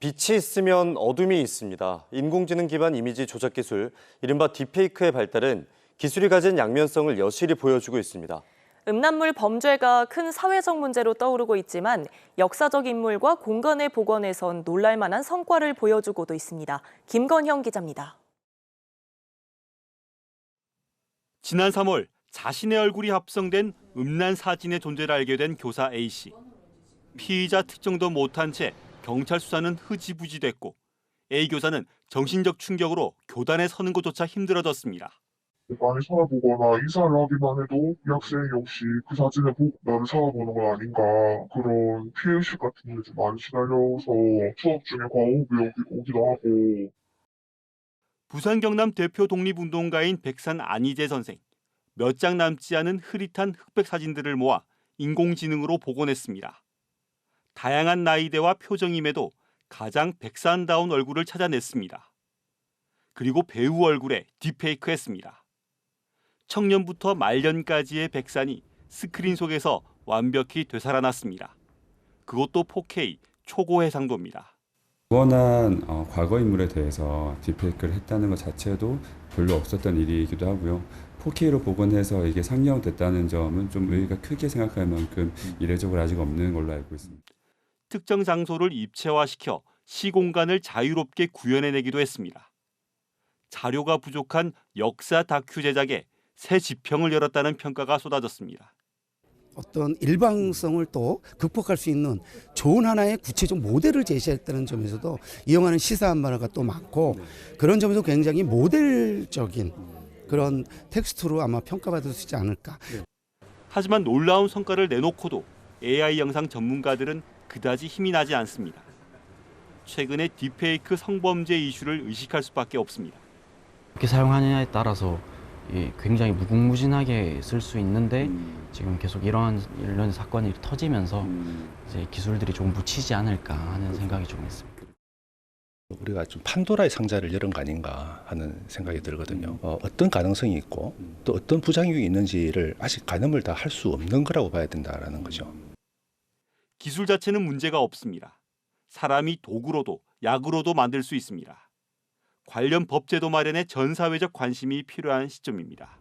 빛이 있으면 어둠이 있습니다. 인공지능 기반 이미지 조작 기술, 이른바 딥페이크의 발달은 기술이 가진 양면성을 여실히 보여주고 있습니다. 음란물 범죄가 큰 사회적 문제로 떠오르고 있지만 역사적 인물과 공간의 복원에선 놀랄만한 성과를 보여주고도 있습니다. 김건형 기자입니다. 지난 3월 자신의 얼굴이 합성된 음란 사진의 존재를 알게 된 교사 A 씨. 피의자 특정도 못한 채 경찰 수사는 흐지부지 됐고 A 교사는 정신적 충격으로 교단에 서는 것조차 힘들어졌습니다. 많이 살아보거나 인사를 하기만 해도 이 학생이 역시 그 사진을 보고 나를 살아보는 건 아닌가 그런 피해의식 같은 게 좀 많이 시달려서 수업 중에 오기, 오기도 하고 부산 경남 대표 독립운동가인 백산 안희재 선생. 몇 장 남지 않은 흐릿한 흑백 사진들을 모아 인공지능으로 복원했습니다. 다양한 나이대와 표정임에도 가장 백산다운 얼굴을 찾아냈습니다. 그리고 배우 얼굴에 딥페이크했습니다. 청년부터 말년까지의 백산이 스크린 속에서 완벽히 되살아났습니다. 그것도 4K 초고 해상도입니다. 무언한 어, 과거 인물에 대해서 딥페이크를 했다는 것 자체도 별로 없었던 일이기도 하고요. 4K로 복원해서 이게 상영됐다는 점은 좀 의의가 크게 생각할 만큼 이례적으로 아직 없는 걸로 알고 있습니다. 특정 장소를 입체화시켜 시공간을 자유롭게 구현해내기도 했습니다. 자료가 부족한 역사 다큐 제작에 새 지평을 열었다는 평가가 쏟아졌습니다. 어떤 일방성을 또 극복할 수 있는 좋은 하나의 구체적 모델을 제시했다는 점에서도 이 영화는 시사한 바가 또 많고 그런 점에서 굉장히 모델적인 그런 텍스트로 아마 평가받을 수 있지 않을까. 하지만 놀라운 성과를 내놓고도 AI 영상 전문가들은 그다지 힘이 나지 않습니다. 최근에 딥페이크 성범죄 이슈를 의식할 수밖에 없습니다. 어떻게 사용하느냐에 따라서 이 굉장히 무궁무진하게 쓸 수 있는데 지금 계속 이러한 이런 사건이 터지면서 이제 기술들이 조금 묻히지 않을까 하는 생각이 좀 있습니다. 우리가 좀 판도라의 상자를 열은 거 아닌가 하는 생각이 들거든요. 어, 어떤 가능성이 있고 또 어떤 부작용이 있는지를 아직 가늠을 다 할 수 없는 거라고 봐야 된다라는 거죠. 기술 자체는 문제가 없습니다. 사람이 도구로도 약으로도 만들 수 있습니다. 관련 법제도 마련에 전 사회적 관심이 필요한 시점입니다.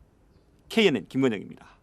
KNN 김건영입니다.